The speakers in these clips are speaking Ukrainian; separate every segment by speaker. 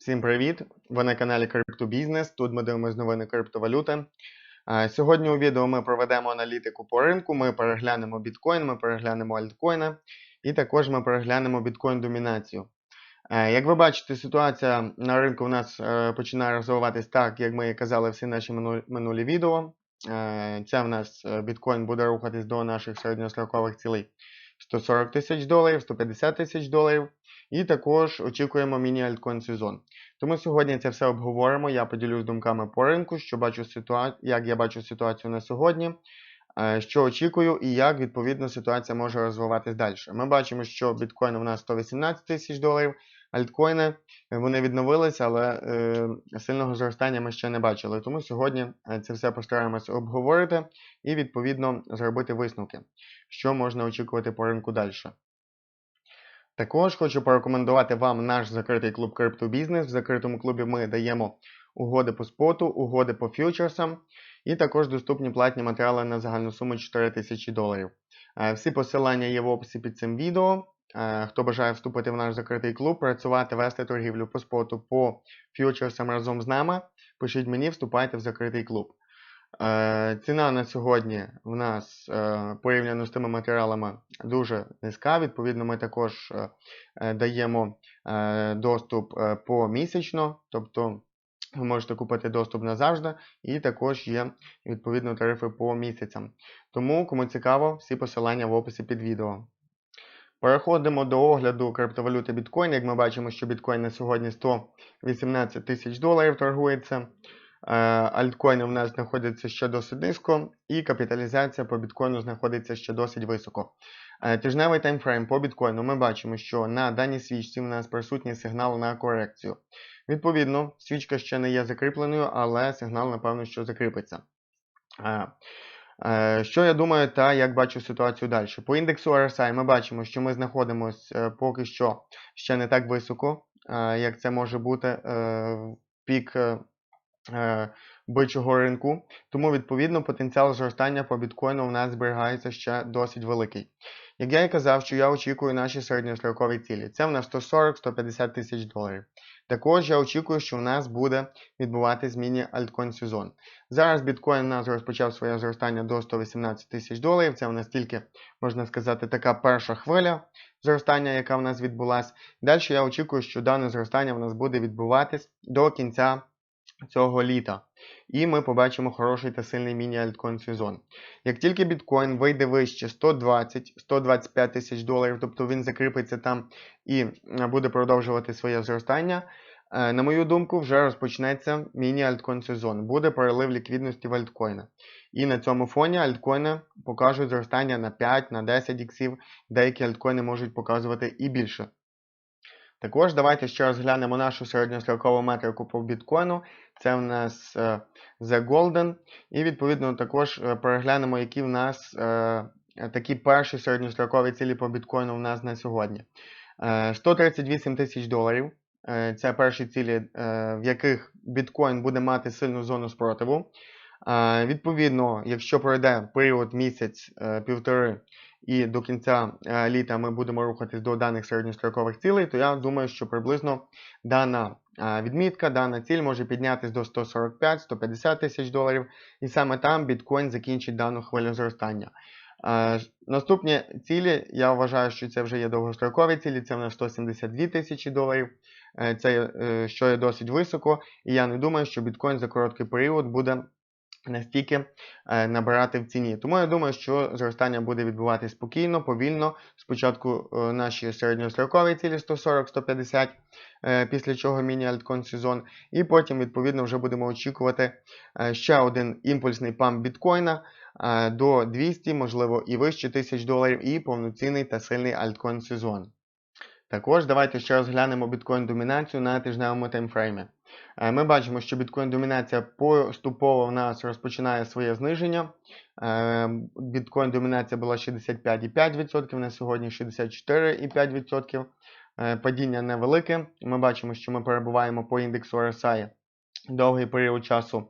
Speaker 1: Всім привіт! Ви на каналі Криптобізнес. Тут ми дивимося новини криптовалюти. Сьогодні у відео ми проведемо аналітику по ринку. Ми переглянемо біткоін, ми переглянемо альткоїни і також ми переглянемо біткоін-домінацію. Як ви бачите, ситуація на ринку в нас е, починає розвиватись так, як ми казали всі наші минулі відео. Це в нас е, біткоін буде рухатись до наших середньострокових цілей 140 тисяч доларів, 150 тисяч доларів. І також очікуємо міні-альткоін сезон. Тому сьогодні це все обговоримо. Я поділюсь думками по ринку, що бачу ситуа... як я бачу ситуацію на сьогодні, е, що очікую і як відповідно ситуація може розвиватись далі. Ми бачимо, що біткоін у нас 118 тисяч доларів, альткоїни е, вони відновилися, але е, сильного зростання ми ще не бачили. Тому сьогодні е, це все постараємося обговорити і відповідно зробити висновки, що можна очікувати по ринку далі. Також хочу порекомендувати вам наш закритий клуб криптобізнес. В закритому клубі ми даємо угоди по споту, угоди по фьючерсам і також доступні платні матеріали на загальну суму 4 тисячі доларів. Е, Всі посилання є в описі під цим відео. Е, Хто бажає вступити в наш закритий клуб, працювати, вести торгівлю по споту по фьючерсам разом з нами, пишіть мені, вступайте в закритий клуб. Е, Ціна на сьогодні в нас е, порівняно з тими матеріалами дуже низька. Відповідно, ми також е, даємо доступ помісячно, тобто ви можете купити доступ назавжди, і також є відповідно тарифи по місяцям. Тому, кому цікаво, всі посилання в описі під відео. Переходимо до огляду криптовалюти біткоін. Як ми бачимо, що біткоін на сьогодні 118 тисяч доларів торгується. Е, Альткоїни в нас знаходяться ще досить низько, і капіталізація по біткоїну знаходиться ще досить високо. Е, Тижневий таймфрейм по біткоїну ми бачимо, що на даній свічці в нас присутній сигнал на корекцію. Відповідно, свічка ще не є закріпленою, але сигнал, напевно, що закріпиться. Е, Що я думаю та як бачу ситуацію далі? По індексу RSI ми бачимо, що ми знаходимося поки що ще не так високо, як це може бути пік бичого ринку. Тому, відповідно, потенціал зростання по біткоїну у нас зберігається ще досить великий. Як я і казав, що я очікую наші середньострокові цілі. Це в нас 140-150 тисяч доларів. Також я очікую, що в нас буде відбуватись міні-альткоін сезон. Зараз біткоін у нас розпочав своє зростання до 118 тисяч доларів. Це в нас тільки, можна сказати, така перша хвиля зростання, яка в нас відбулася. Далі я очікую, що дане зростання в нас буде відбуватись до кінця цього літа. І ми побачимо хороший та сильний міні-альткоін сезон. Як тільки біткоін вийде вище 120-125 тисяч доларів, тобто він закріпиться там і е, буде продовжувати своє зростання, е, на мою думку, вже розпочнеться міні-альткоін сезон. Буде перелив ліквідності в альткоїни. І на цьому фоні альткоїни покажуть зростання на 5, на 10 іксів, деякі альткоїни можуть показувати і більше. Також давайте ще розглянемо нашу середньострокову метрику по біткоїну. Це в нас е, The Golden. І відповідно також е, переглянемо, які в нас е, такі перші середньострокові цілі по біткоїну в нас на сьогодні. Е, 138 тисяч доларів. Це перші цілі, в яких біткоін буде мати сильну зону спротиву. Відповідно, якщо пройде період місяць, е, півтори і до кінця літа ми будемо рухатись до даних середньострокових цілей, то я думаю, що приблизно дана відмітка, дана ціль може піднятися до 145-150 тисяч доларів, і саме там біткоін закінчить дану хвилю зростання. Наступні цілі, я вважаю, що це вже є довгострокові цілі, це в нас 172 тисячі доларів, Е, це е, що є досить високо, і я не думаю, що біткоін за короткий період буде настільки е, набирати в ціні. Тому я думаю, що зростання буде відбуватися спокійно, повільно. Спочатку е, наші середньострокові цілі 140-150, е, після чого міні-альткоін сезон, і потім, відповідно, вже будемо очікувати ще один імпульсний памп біткоїна до 200, можливо, і вище тисяч доларів, і повноцінний та сильний альткоін сезон. Також давайте ще розглянемо біткоін-домінацію на тижневому таймфреймі. Е, Ми бачимо, що біткоін-домінація поступово в нас розпочинає своє зниження. Е, Біткоін-домінація була 65,5%, на сьогодні 64,5%. Е, Падіння невелике. Ми бачимо, що ми перебуваємо по індексу RSI довгий період часу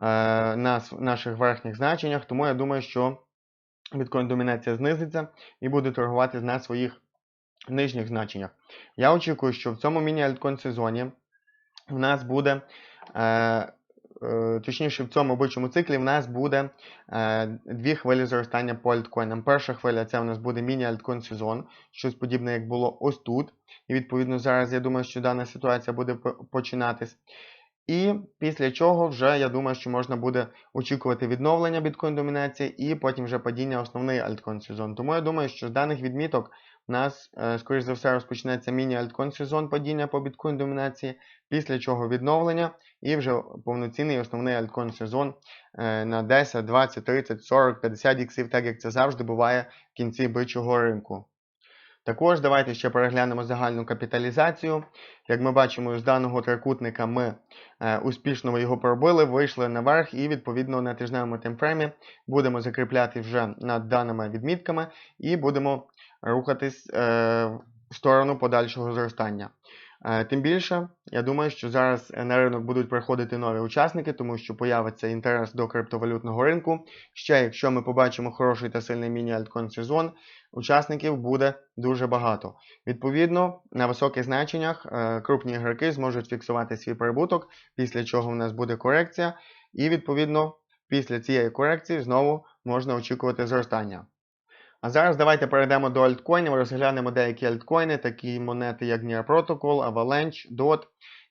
Speaker 1: на наших верхніх значеннях, тому я думаю, що біткоін-домінація знизиться і буде торгувати на своїх нижніх значеннях. Я очікую, що в цьому міні-альткоін сезоні в нас буде. Е, е, Точніше, в цьому робочому циклі в нас буде е, дві хвилі зростання по альткоїнам. Перша хвиля це у нас буде міні-альткоін сезон, щось подібне, як було ось тут. І відповідно зараз я думаю, що дана ситуація буде починатись. І після чого вже я думаю, що можна буде очікувати відновлення біткоін домінації і потім вже падіння основний альткоін сезон. Тому я думаю, що з даних відміток у нас, е, скоріш за все, розпочнеться міні-альткоін сезон падіння по біткоін домінації, після чого відновлення і вже повноцінний основний альткоін сезон е, на 10, 20, 30, 40, 50 іксів, так як це завжди буває в кінці бичого ринку. Також давайте ще переглянемо загальну капіталізацію. Як ми бачимо, з даного трикутника ми е, успішно його пробили, вийшли наверх і відповідно на тижневому таймфреймі будемо закріпляти вже над даними відмітками і будемо рухатись е, в сторону подальшого зростання. Е, Тим більше, я думаю, що зараз на ринок будуть приходити нові учасники, тому що появиться інтерес до криптовалютного ринку. Ще, якщо ми побачимо хороший та сильний міні-альткоін сезон, учасників буде дуже багато. Відповідно, на високих значеннях е, крупні ігроки зможуть фіксувати свій прибуток, після чого в нас буде корекція, і відповідно після цієї корекції знову можна очікувати зростання. А зараз давайте перейдемо до альткоїнів, розглянемо деякі альткоїни, такі монети, як Near Protocol, Avalanche, DOT,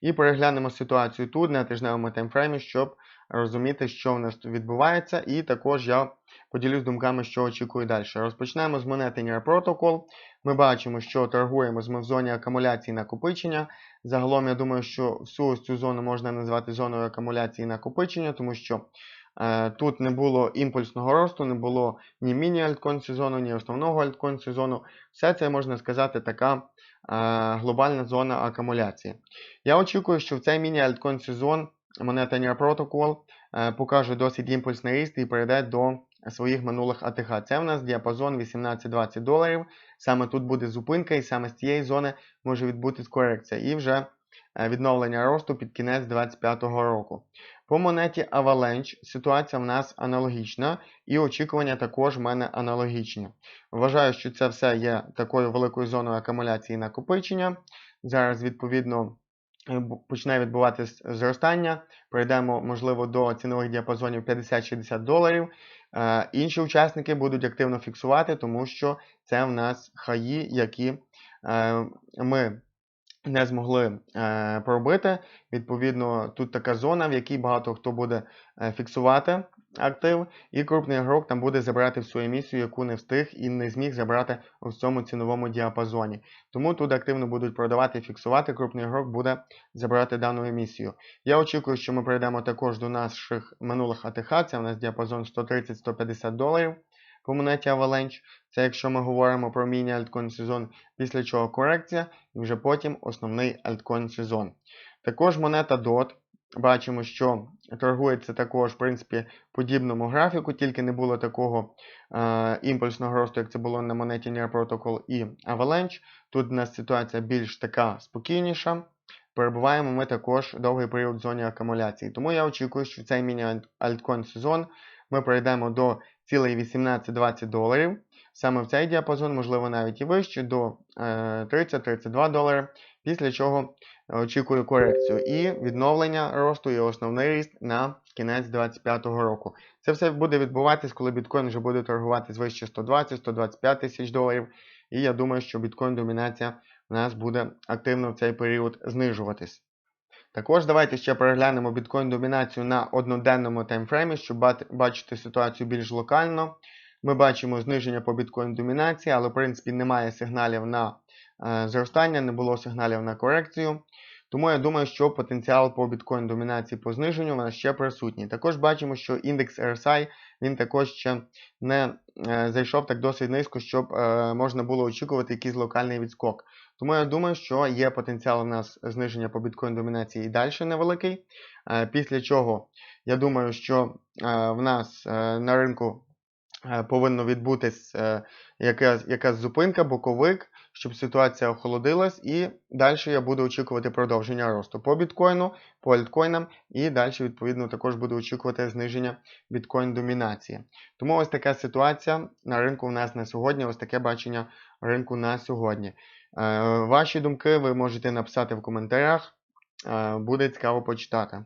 Speaker 1: і переглянемо ситуацію тут на тижневому таймфреймі, щоб розуміти, що в нас відбувається, і також я поділюсь думками, що очікую далі. Розпочнемо з монети Near Protocol. Ми бачимо, що торгуємо ми в зоні акумуляції накопичення. Загалом, я думаю, що всю цю зону можна назвати зоною акумуляції накопичення, тому що тут не було імпульсного росту, не було ні міні-альткоін сезону, ні основного альткоін сезону. Все це можна сказати така е, глобальна зона акумуляції. Я очікую, що в цей міні-альткоін сезон монета Near Protocol е, покаже досить імпульсний ріст і перейде до своїх минулих АТХ. Це в нас діапазон 18-20 доларів. Саме тут буде зупинка, і саме з цієї зони може відбутись корекція. І вже е, відновлення росту під кінець 2025 року. По монеті Avalanche ситуація в нас аналогічна, і очікування також в мене аналогічні. Вважаю, що це все є такою великою зоною акумуляції накопичення. Зараз, відповідно, е, почне відбуватись зростання. Перейдемо, можливо, до цінових діапазонів 50-60 доларів. Е, Інші учасники будуть активно фіксувати, тому що це в нас хаї, які е, ми не змогли е, пробити. Відповідно, тут така зона, в якій багато хто буде е, фіксувати актив, і крупний ігрок там буде забирати в свою місію, яку не встиг і не зміг забрати у цьому ціновому діапазоні. Тому тут активно будуть продавати і фіксувати. Крупний ігрок буде забирати дану емісію. Я очікую, що ми прийдемо також до наших минулих АТХ. Це у нас діапазон 130-150 доларів по монеті Avalanche. Це якщо ми говоримо про міні-альткоін сезон, після чого корекція, і вже потім основний альткоін сезон. Також монета DOT. Бачимо, що торгується також, в принципі, подібному графіку, тільки не було такого е, імпульсного росту, як це було на монеті Near Protocol і Avalanche. Тут у нас ситуація більш така спокійніша. Перебуваємо ми також довгий період в зоні акумуляції. Тому я очікую, що в цей міні-альткоін сезон ми пройдемо до 18-20 доларів. Саме в цей діапазон, можливо, навіть і вище, до е, 30-32 долари, після чого очікую корекцію і відновлення росту і основний ріст на кінець 2025 року. Це все буде відбуватись, коли біткоін вже буде торгувати вище 120-125 тисяч доларів. І я думаю, що біткоін домінація в нас буде активно в цей період знижуватись. Також давайте ще переглянемо біткоін домінацію на одноденному таймфреймі, щоб бачити ситуацію більш локально. Ми бачимо зниження по біткоін домінації, але в принципі немає сигналів на е, зростання, не було сигналів на корекцію. Тому я думаю, що потенціал по біткоін домінації по зниженню нас ще присутній. Також бачимо, що індекс RSI він також ще не е, зайшов так досить низько, щоб е, можна було очікувати якийсь локальний відскок. Тому я думаю, що є потенціал у нас зниження по біткоін домінації і далі невеликий. Е, Після чого я думаю, що е, в нас е, на ринку е, повинно відбутись е, якась, якась зупинка, боковик, щоб ситуація охолодилась, і далі я буду очікувати продовження росту по біткоїну, по альткоїнам, і далі, відповідно, також буду очікувати зниження біткоін домінації. Тому ось така ситуація на ринку в нас на сьогодні, ось таке бачення ринку на сьогодні. Е, Ваші думки ви можете написати в коментарях. Е, Буде цікаво почитати.